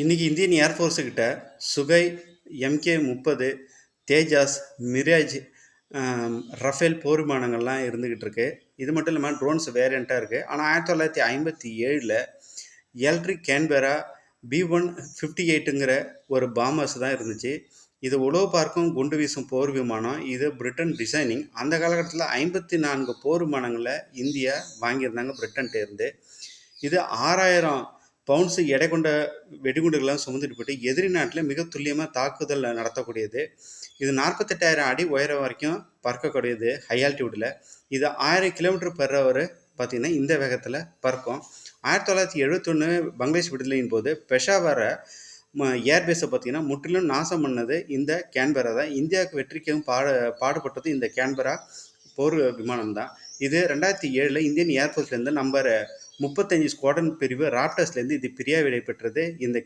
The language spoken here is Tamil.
இன்றைக்கி இந்தியன் ஏர்ஃபோர்ஸுக்கிட்ட சுகை எம்கே முப்பது தேஜாஸ் மிராஜ் ரஃபேல் போர் விமானங்கள்லாம் இருந்துக்கிட்டு இருக்கு. இது மட்டும் இல்லாமல் ட்ரோன்ஸ் வேரியண்ட்டாக இருக்குது ஆனால் ஆயிரத்தி தொள்ளாயிரத்தி ஐம்பத்தி ஏழில் electric Canberra B one fifty எயிட்டுங்கிற ஒரு பாமர்ஸ் தான் இருந்துச்சு. இது உளவு பார்க்கும் குண்டு வீசும் போர் விமானம் இது பிரிட்டன் டிசைனிங் அந்த காலகட்டத்தில் ஐம்பத்தி நான்கு போர் விமானங்களை இந்தியா வாங்கியிருந்தாங்க பிரிட்டன்கிட்ட இருந்து. இது ஆறாயிரம் பவுண்ட்ஸு எடை கொண்ட வெடிகுண்டுகள்லாம் சுமந்துட்டு போயிட்டு எதிரி நாட்டில் மிக துல்லியமாக தாக்குதல் நடத்தக்கூடியது. இது நாற்பத்தெட்டாயிரம் அடி உயரம் வரைக்கும் பறக்கக்கூடியது ஹை ஆல்டியூடில் இது ஆயிரம் கிலோமீட்டர் பெறவர் பார்த்திங்கன்னா இந்த வேகத்தில் பறக்கும். ஆயிரத்தி தொள்ளாயிரத்தி எழுபத்தொன்று பங்களாதேஷ் விடுதலையின் போது பெஷாவரை ஏர்பேஸை பார்த்திங்கன்னா முற்றிலும் நாசம் பண்ணது இந்த கேன்பரா தான். இந்தியாவுக்கு வெற்றிக்கும் பாடு பாடுபட்டது இந்த கேன்பரா போர் விமானம் தான் இது ரெண்டாயிரத்தி ஏழில் இந்தியன் ஏர்ஃபோர்ஸ்லேருந்து நம்பர் முப்பத்தஞ்சு ஸ்குவாடன் பிரிவு ராப்டர்ஸ்லேருந்து இது பிரியா விடை பெற்றது இந்த